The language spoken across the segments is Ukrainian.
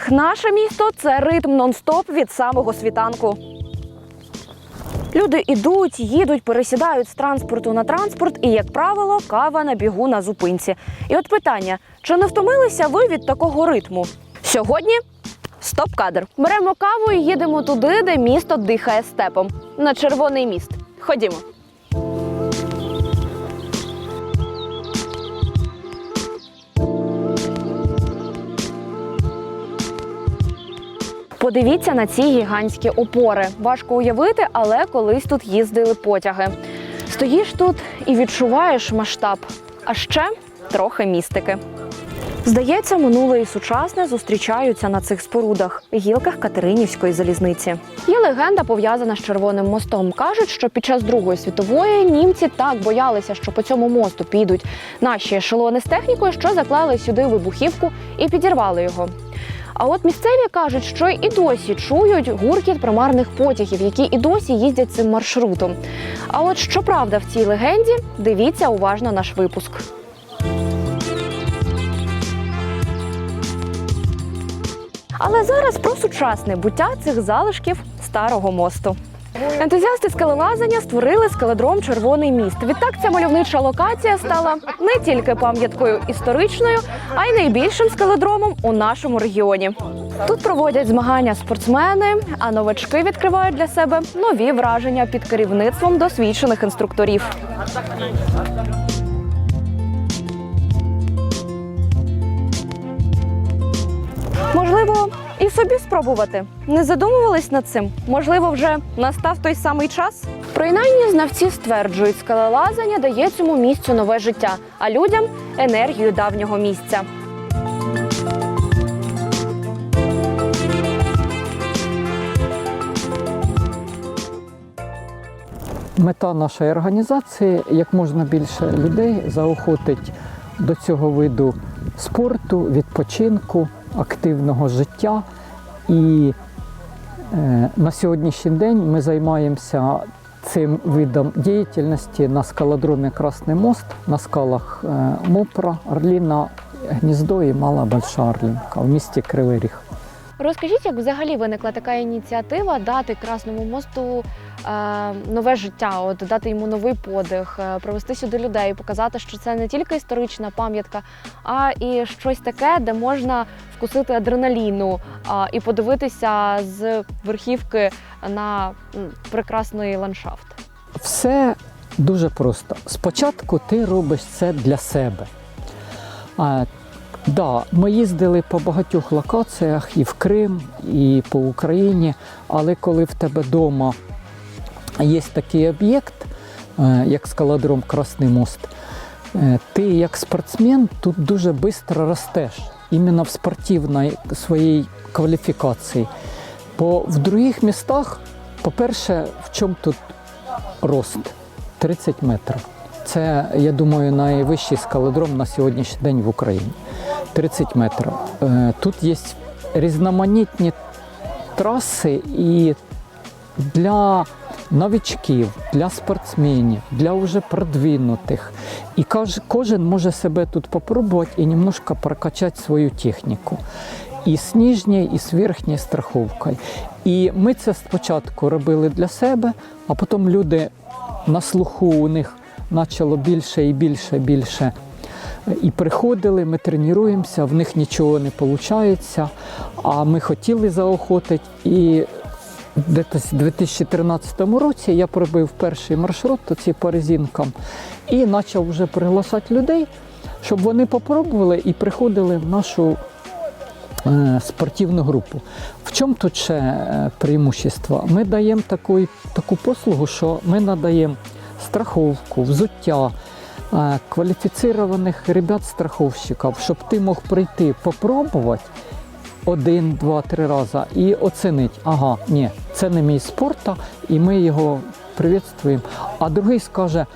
них наше місто це ритм нон-стоп від самого світанку. Люди ідуть, їдуть, пересідають з транспорту на транспорт, і, як правило, кава на бігу на зупинці. І от питання: чи не втомилися ви від такого ритму? Сьогодні стоп-кадр. Беремо каву і їдемо туди, де місто дихає степом на червоний міст. Ходімо. Подивіться на ці гігантські опори. Важко уявити, але колись тут їздили потяги. Стоїш тут і відчуваєш масштаб, а ще трохи містики. Здається, минуле і сучасне зустрічаються на цих спорудах гілках Катеринівської залізниці. Є легенда пов'язана з Червоним мостом. кажуть, що під час Другої світової німці так боялися, що по цьому мосту підуть наші ешелони з технікою, що заклали сюди вибухівку і підірвали його. А от місцеві кажуть, що і досі чують гуркіт примарних потягів, які і досі їздять цим маршрутом. А от що правда в цій легенді, дивіться уважно наш випуск. Але зараз про сучасне буття цих залишків старого мосту. Ентузіасти скелелазання створили скеледром Червоний міст. Відтак ця мальовнича локація стала не тільки пам'яткою історичною, а й найбільшим скеледромом у нашому регіоні. Тут проводять змагання спортсмени, а новачки відкривають для себе нові враження під керівництвом досвідчених інструкторів. Можливо, і собі спробувати. Не задумувались над цим? Можливо, вже настав той самий час? Принаймні, знавці стверджують, скелелазання дає цьому місцю нове життя, а людям енергію давнього місця. Мета нашої організації як можна більше людей заохотить до цього виду спорту, відпочинку, активного життя. І е, на сьогоднішній день ми займаємося цим видом діяльності на скалодромі Красний мост, на скалах е, Мопра, Орліна, Гніздо і Мала Больша Орлінка в місті Кривий Ріг. Розкажіть, як взагалі виникла така ініціатива дати Красному мосту е, нове життя, от дати йому новий подих, е, привести сюди людей, показати, що це не тільки історична пам'ятка, а і щось таке, де можна вкусити адреналіну і подивитися з верхівки на прекрасний ландшафт. Все дуже просто. Спочатку ти робиш це для себе. Да, ми їздили по багатьох локаціях і в Крим, і по Україні, але коли в тебе вдома є такий об'єкт, е, як скалодром Красний мост, е, ти як спортсмен тут дуже швидко ростеш, іменно в спортивній своїй кваліфікації. Бо в других містах, по-перше, в чому тут рост 30 метрів. Це, я думаю, найвищий скалодром на сьогоднішній день в Україні. 30 метрів. Е, Тут є різноманітні траси і для новичків, для спортсменів, для вже продвинутих. І кожен може себе тут попробувати і немножко прокачати свою техніку. І з нижньою, і з верхньою страховкою. І ми це спочатку робили для себе, а потім люди на слуху у них почало більше і більше, більше. І приходили, ми тренуємося, в них нічого не виходить. А ми хотіли заохотити. І десь у 2013 році я пробив перший маршрут ці по резинкам і почав вже приглашати людей, щоб вони попробували і приходили в нашу е, спортивну групу. В чому тут ще е, преимущество? Ми даємо таку, таку послугу, що ми надаємо страховку, взуття, кваліфіцірованих ребят-страховщиків, щоб ти мог прийти попробувати один, два, три рази і оцінити, ага, ні, це не мій спорт, і ми його привітствуємо. А другий скаже,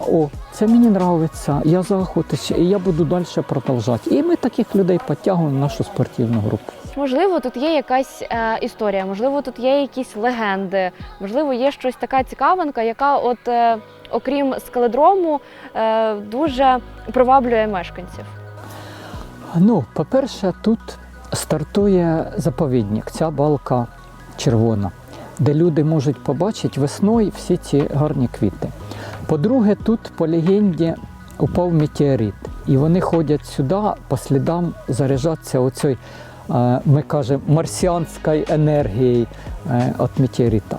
о, це мені подобається, я заохотився, і я буду далі продовжувати. І ми таких людей підтягуємо в нашу спортивну групу. Можливо, тут є якась е, історія, можливо, тут є якісь легенди, можливо, є щось така цікавинка, яка, от е, окрім скаледрому, е, дуже приваблює мешканців. Ну, по-перше, тут стартує заповідник, ця балка червона, де люди можуть побачити весною всі ці гарні квіти. По-друге, тут по легенді упав метеорит, і вони ходять сюди по слідам заряджатися оцей, е, ми кажемо, марсіанською енергією е, від метеорита.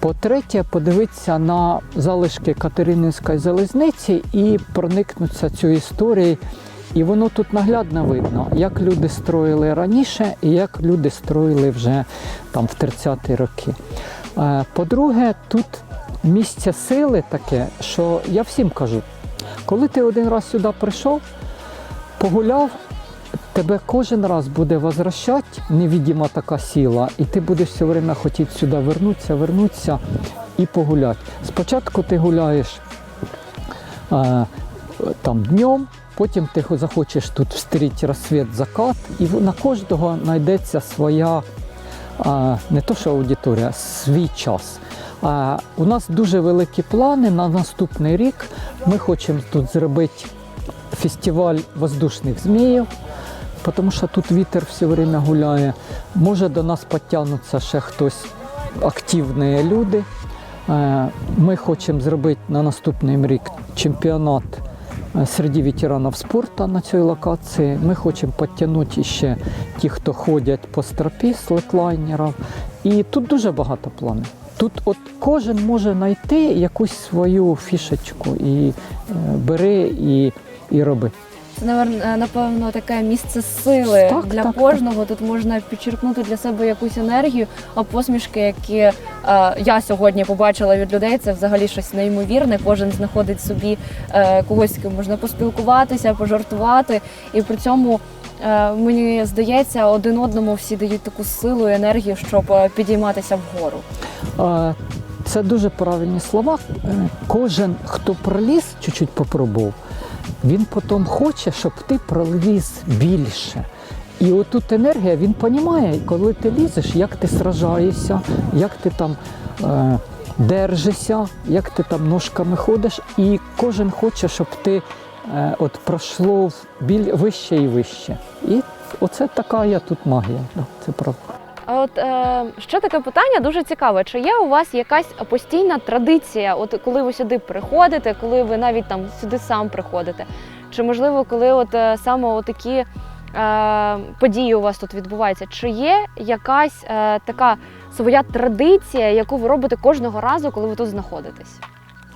По-третє, подивитися на залишки Катерининської залізниці і проникнутися цією історією. І воно тут наглядно видно, як люди строїли раніше і як люди строїли вже там в 30-ті роки. Е, По-друге, тут місце сили таке, що я всім кажу, коли ти один раз сюди прийшов, погуляв, тебе кожен раз буде возвращати невидима така сила, і ти будеш все время хотіти сюди вернутися, вернутися і погуляти. Спочатку ти гуляєш е, там днем, потім ти захочеш тут встріти розсвіт, закат, і на кожного знайдеться своя а, не то що аудиторія, свій час. А, у нас дуже великі плани на наступний рік. Ми хочемо тут зробити фестиваль воздушних зміїв, тому що тут вітер все время гуляє. Може до нас підтягнуться ще хтось активні люди. Е, Ми хочемо зробити на наступний рік чемпіонат е, серед ветеранів спорту на цій локації. Ми хочемо підтягнути ще ті, хто ходять по стропі слеклайнерів. І тут дуже багато планів. Тут от кожен може знайти якусь свою фішечку і е, бери і, і роби. Це навер- напевно таке місце сили Так, для так, кожного. Тут можна підчеркнути для себе якусь енергію, а посмішки, які е, я сьогодні побачила від людей, це взагалі щось неймовірне. Кожен знаходить собі е, когось, з ким можна поспілкуватися, пожартувати, і при цьому. е, Мені здається, один одному всі дають таку силу і енергію, щоб е, підійматися вгору. Е, Це дуже правильні слова. Е, Кожен, хто проліз, чуть-чуть попробував, він потім хоче, щоб ти проліз більше. І отут енергія, він розуміє, коли ти лізеш, як ти сражаєшся, як ти там е, держишся, як ти там ножками ходиш. І кожен хоче, щоб ти е, от пройшло біль, вище і вище. І оце така я тут магія. Да, це правда. От е, ще таке питання дуже цікаве. Чи є у вас якась постійна традиція? От коли ви сюди приходите, коли ви навіть там сюди сам приходите? Чи можливо, коли от е, саме такі е, події у вас тут відбуваються? Чи є якась е, така своя традиція, яку ви робите кожного разу, коли ви тут знаходитесь?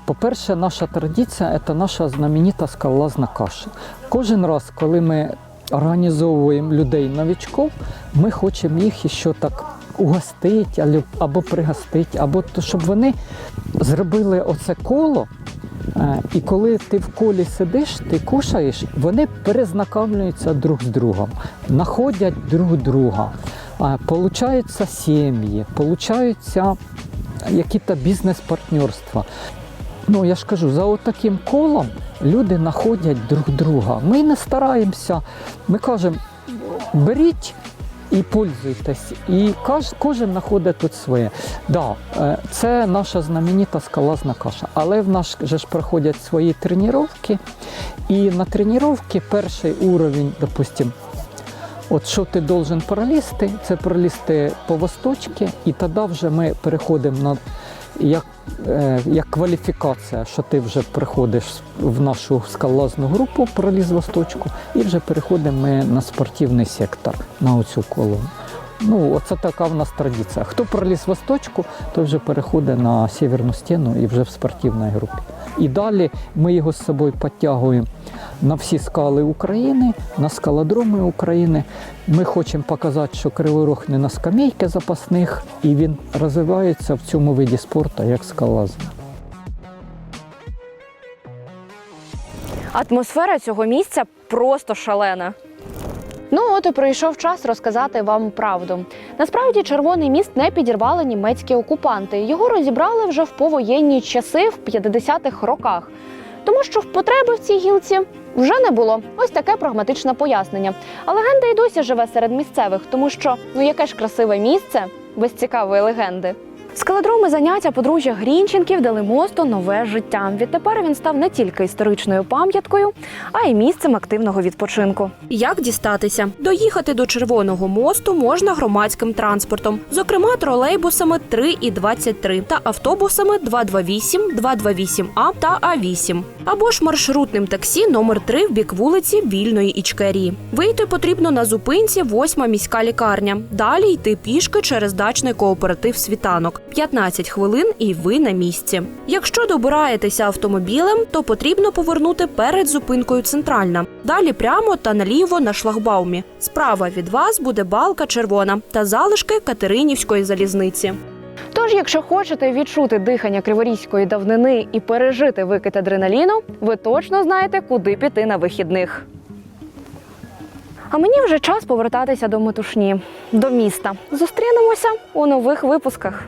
По-перше, наша традиція це наша знаменита скалазна каша. Кожен раз, коли ми організовуємо людей новичків, ми хочемо їх ще так угостити або- або пригостити, або то, щоб вони зробили оце коло. Е, І коли ти в колі сидиш, ти кушаєш, вони перезнакомлюються друг з другом, знаходять друг друга. Е, Получаються сім'ї, получаються якісь бізнес-партнерства. Ну, я ж кажу, за отаким колом люди знаходять друг друга. Ми не стараємося, ми кажемо, беріть і пользуйтесь. І кожен знаходить тут своє. Да, е, це наша знаменита скалазна каша. Але в нас же ж проходять свої тренування. І на тренування перший уровень, допустим, От що ти должен пролізти, це пролізти по восточці, і тоді вже ми переходимо на як, е, як кваліфікація, що ти вже приходиш в нашу скалазну групу, проліз восточку, і вже переходимо ми на спортивний сектор, на оцю колону. Ну, оце така в нас традиція. Хто проліз восточку, той вже переходить на северну стіну і вже в спортивній групі. І далі ми його з собою підтягуємо на всі скали України, на скалодроми України. Ми хочемо показати, що Кривий Рог не на скамейки запасних, і він розвивається в цьому виді спорту як скалазм. Атмосфера цього місця просто шалена. Ну от і прийшов час розказати вам правду. Насправді червоний міст не підірвали німецькі окупанти. Його розібрали вже в повоєнні часи в 50-х роках. Тому що в потреби в цій гілці вже не було. Ось таке прагматичне пояснення. А легенда й досі живе серед місцевих, тому що ну яке ж красиве місце без цікавої легенди. Скалодроми заняття подружжя Грінченків дали мосту нове життя. Відтепер він став не тільки історичною пам'яткою, а й місцем активного відпочинку. Як дістатися? Доїхати до Червоного мосту можна громадським транспортом, зокрема тролейбусами 3 і 23 та автобусами 228, 228А та А8. Або ж маршрутним таксі номер 3 в бік вулиці Вільної Ічкерії. Вийти потрібно на зупинці 8 міська лікарня. Далі йти пішки через дачний кооператив Світанок. 15 хвилин і ви на місці. Якщо добираєтеся автомобілем, то потрібно повернути перед зупинкою центральна. Далі прямо та наліво на шлагбаумі. Справа від вас буде балка червона та залишки Катеринівської залізниці. Тож, якщо хочете відчути дихання криворізької давнини і пережити викид адреналіну, ви точно знаєте, куди піти на вихідних. А мені вже час повертатися до метушні, до міста. Зустрінемося у нових випусках.